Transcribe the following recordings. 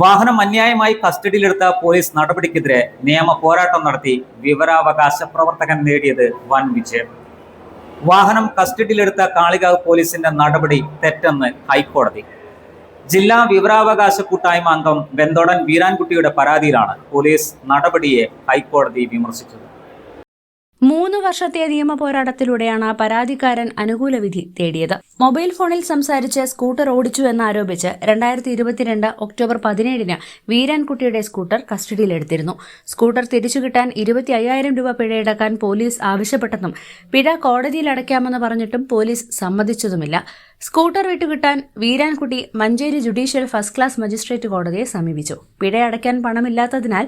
വാഹനം അന്യായമായി കസ്റ്റഡിയിലെടുത്ത പോലീസ് നടപടിക്കെതിരെ നിയമ പോരാട്ടം നടത്തി വിവരാവകാശ പ്രവർത്തകൻ നേടിയത് വൻ വിജയം. വാഹനം കസ്റ്റഡിയിലെടുത്ത കാളികാവ് പോലീസിന്റെ നടപടി തെറ്റെന്ന് ഹൈക്കോടതി. ജില്ലാ വിവരാവകാശ കൂട്ടായ്മ അംഗം വെന്തോടൻ വീരാൻകുട്ടിയുടെ പരാതിയിലാണ് പോലീസ് നടപടിയെ ഹൈക്കോടതി വിമർശിച്ചത്. മൂന്ന് വർഷത്തെ നിയമ പോരാട്ടത്തിലൂടെയാണ് പരാതിക്കാരൻ അനുകൂല വിധി തേടിയത്. മൊബൈൽ ഫോണിൽ സംസാരിച്ച് സ്കൂട്ടർ ഓടിച്ചു എന്നാരോപിച്ച് രണ്ടായിരത്തി ഇരുപത്തിരണ്ട് ഒക്ടോബർ പതിനേഴിന് വീരാൻകുട്ടിയുടെ സ്കൂട്ടർ കസ്റ്റഡിയിലെടുത്തിരുന്നു. സ്കൂട്ടർ തിരിച്ചു കിട്ടാൻ ഇരുപത്തി അയ്യായിരം രൂപ പിഴയടക്കാൻ പോലീസ് ആവശ്യപ്പെട്ടെന്നും പിഴ കോടതിയിൽ അടയ്ക്കാമെന്ന് പറഞ്ഞിട്ടും പോലീസ് സമ്മതിച്ചതുമില്ല. Scooter വിട്ടുകിട്ടാൻ Veerankutty Manjeri judicial first class magistrate കോടതിയെ സമീപിച്ചു. പിഴ അടയ്ക്കാൻ പണമില്ലാത്തതിനാൽ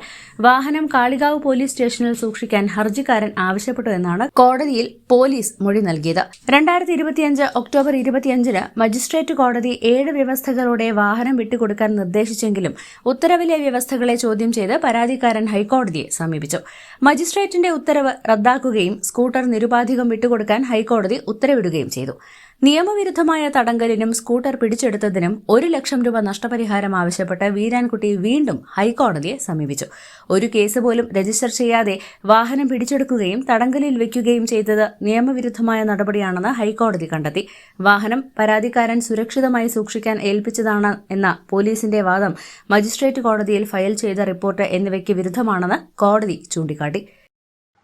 വാഹനം കാളികാവ് പോലീസ് സ്റ്റേഷനിൽ സൂക്ഷിക്കാൻ ഹർജിക്കാരൻ ആവശ്യപ്പെട്ടു എന്നാണ് കോടതിയിൽ പോലീസ് മൊഴി നൽകിയത്. രണ്ടായിരത്തി ഇരുപത്തിയഞ്ച് ഒക്ടോബർ ഇരുപത്തിയഞ്ചിന് മജിസ്ട്രേറ്റ് കോടതി ഏഴ് വ്യവസ്ഥകളോടെ വാഹനം വിട്ടുകൊടുക്കാൻ നിർദ്ദേശിച്ചെങ്കിലും ഉത്തരവിലെ വ്യവസ്ഥകളെ ചോദ്യം ചെയ്ത് പരാതിക്കാരൻ ഹൈക്കോടതിയെ സമീപിച്ചു. മജിസ്ട്രേറ്റിന്റെ ഉത്തരവ് റദ്ദാക്കുകയും സ്കൂട്ടർ നിരുപാധികം വിട്ടുകൊടുക്കാൻ ഹൈക്കോടതി ഉത്തരവിടുകയും ചെയ്തു. നിയമവിരുദ്ധമായ തടങ്കലിനും സ്കൂട്ടർ പിടിച്ചെടുത്തതിനും ഒരു ലക്ഷം രൂപ നഷ്ടപരിഹാരം ആവശ്യപ്പെട്ട് വീരാൻകുട്ടി വീണ്ടും ഹൈക്കോടതിയെ സമീപിച്ചു. ഒരു കേസ് പോലും രജിസ്റ്റർ ചെയ്യാതെ വാഹനം പിടിച്ചെടുക്കുകയും തടങ്കലിൽ വെക്കുകയും ചെയ്തത് നിയമവിരുദ്ധമായ നടപടിയാണെന്ന് ഹൈക്കോടതി കണ്ടെത്തി. വാഹനം പരാതിക്കാരൻ സുരക്ഷിതമായി സൂക്ഷിക്കാൻ ഏൽപ്പിച്ചതാണ് എന്ന പോലീസിന്റെ വാദം മജിസ്ട്രേറ്റ് കോടതിയിൽ ഫയൽ ചെയ്ത റിപ്പോർട്ട് എന്നിവയ്ക്ക് വിരുദ്ധമാണെന്ന് കോടതി ചൂണ്ടിക്കാട്ടി.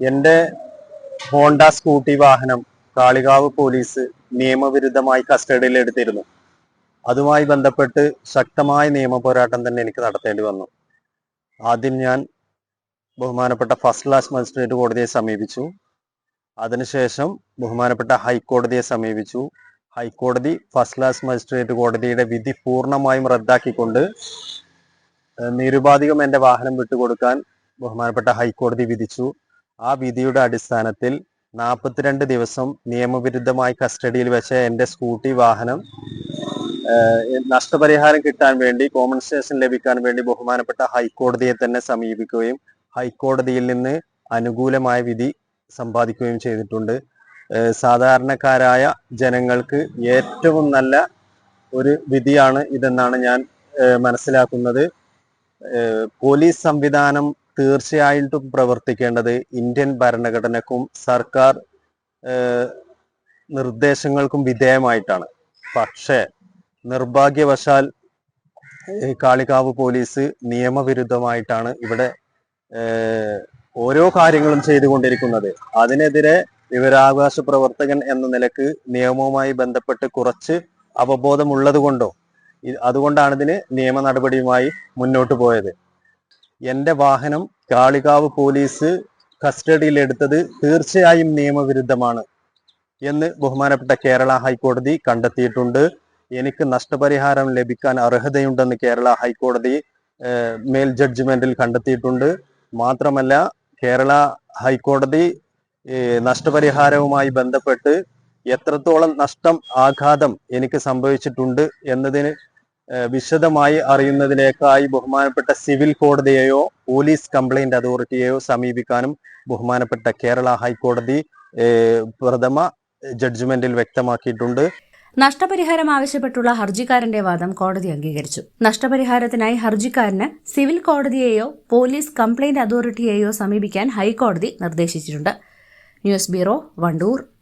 എന്റെ ഹോണ്ട സ്കൂട്ടി വാഹനം കാളികാവ് പോലീസ് നിയമവിരുദ്ധമായി കസ്റ്റഡിയിൽ എടുത്തിരുന്നു. അതുമായി ബന്ധപ്പെട്ട് ശക്തമായ നിയമ പോരാട്ടം തന്നെ എനിക്ക് നടത്തേണ്ടി വന്നു. ആദ്യം ഞാൻ ബഹുമാനപ്പെട്ട ഫസ്റ്റ് ക്ലാസ് മജിസ്ട്രേറ്റ് കോടതിയെ സമീപിച്ചു. അതിനുശേഷം ബഹുമാനപ്പെട്ട ഹൈക്കോടതിയെ സമീപിച്ചു. ഹൈക്കോടതി ഫസ്റ്റ് ക്ലാസ് മജിസ്ട്രേറ്റ് കോടതിയുടെ വിധി പൂർണമായും റദ്ദാക്കിക്കൊണ്ട് നിരുപാധികം എന്റെ വാഹനം വിട്ടുകൊടുക്കാൻ ബഹുമാനപ്പെട്ട ഹൈക്കോടതി വിധിച്ചു. ആ വിധിയുടെ അടിസ്ഥാനത്തിൽ നാൽപ്പത്തിരണ്ട് ദിവസം നിയമവിരുദ്ധമായി കസ്റ്റഡിയിൽ വെച്ച എന്റെ സ്കൂട്ടി വാഹനം നഷ്ടപരിഹാരം കിട്ടാൻ വേണ്ടി കോമ്പൻസേഷൻ ലഭിക്കാൻ വേണ്ടി ബഹുമാനപ്പെട്ട ഹൈക്കോടതിയെ തന്നെ സമീപിക്കുകയും ഹൈക്കോടതിയിൽ നിന്ന് അനുകൂലമായ വിധി സമ്പാദിക്കുകയും ചെയ്തിട്ടുണ്ട്. സാധാരണക്കാരായ ജനങ്ങൾക്ക് ഏറ്റവും നല്ല ഒരു വിധിയാണ് ഇതെന്നാണ് ഞാൻ മനസ്സിലാക്കുന്നത്. പോലീസ് സംവിധാനം തീർച്ചയായിട്ടും പ്രവർത്തിക്കേണ്ടത് ഇന്ത്യൻ ഭരണഘടനക്കും സർക്കാർ നിർദ്ദേശങ്ങൾക്കും വിധേയമായിട്ടാണ്. പക്ഷേ നിർഭാഗ്യവശാൽ കാളികാവ് പോലീസ് നിയമവിരുദ്ധമായിട്ടാണ് ഇവിടെ ഓരോ കാര്യങ്ങളും ചെയ്തുകൊണ്ടിരിക്കുന്നത്. അതിനെതിരെ വിവരാവകാശ പ്രവർത്തകൻ എന്ന നിലയ്ക്ക് നിയമവുമായി ബന്ധപ്പെട്ട് കുറച്ച് അവബോധമുള്ളത് കൊണ്ടോ അതുകൊണ്ടാണ് ഇതിന് നിയമ നടപടിയുമായി മുന്നോട്ട് പോയത്. എന്റെ വാഹനം കാളികാവ് പോലീസ് കസ്റ്റഡിയിൽ എടുത്തത് തീർച്ചയായും നിയമവിരുദ്ധമാണ് എന്ന് ബഹുമാനപ്പെട്ട കേരള ഹൈക്കോടതി കണ്ടെത്തിയിട്ടുണ്ട്. എനിക്ക് നഷ്ടപരിഹാരം ലഭിക്കാൻ അർഹതയുണ്ടെന്ന് കേരള ഹൈക്കോടതി മേൽ ജഡ്ജ്മെന്റിൽ കണ്ടെത്തിയിട്ടുണ്ട്. മാത്രമല്ല കേരള ഹൈക്കോടതി നഷ്ടപരിഹാരവുമായി ബന്ധപ്പെട്ട് എത്രത്തോളം നഷ്ടം ആഘാതം എനിക്ക് സംഭവിച്ചിട്ടുണ്ട് എന്നതിന് വിശദമായി അറിയുന്നതിലേക്കായി ബഹുമാനപ്പെട്ട സിവിൽ കോടതിയെയോ പോലീസ് കംപ്ലൈന്റ് അതോറിറ്റിയെയോ സമീപിക്കാനും ബഹുമാനപ്പെട്ട കേരള ഹൈക്കോടതി പ്രഥമ ജഡ്ജ്മെന്റിൽ വ്യക്തമാക്കിയിട്ടുണ്ട്. നഷ്ടപരിഹാരം ആവശ്യപ്പെട്ടുള്ള ഹർജിക്കാരന്റെ വാദം കോടതി അംഗീകരിച്ചു. നഷ്ടപരിഹാരത്തിനായി ഹർജിക്കാരന് സിവിൽ കോടതിയെയോ പോലീസ് കംപ്ലൈന്റ് അതോറിറ്റിയെയോ സമീപിക്കാൻ ഹൈക്കോടതി നിർദ്ദേശിച്ചിട്ടുണ്ട്. News bureau Wandoor.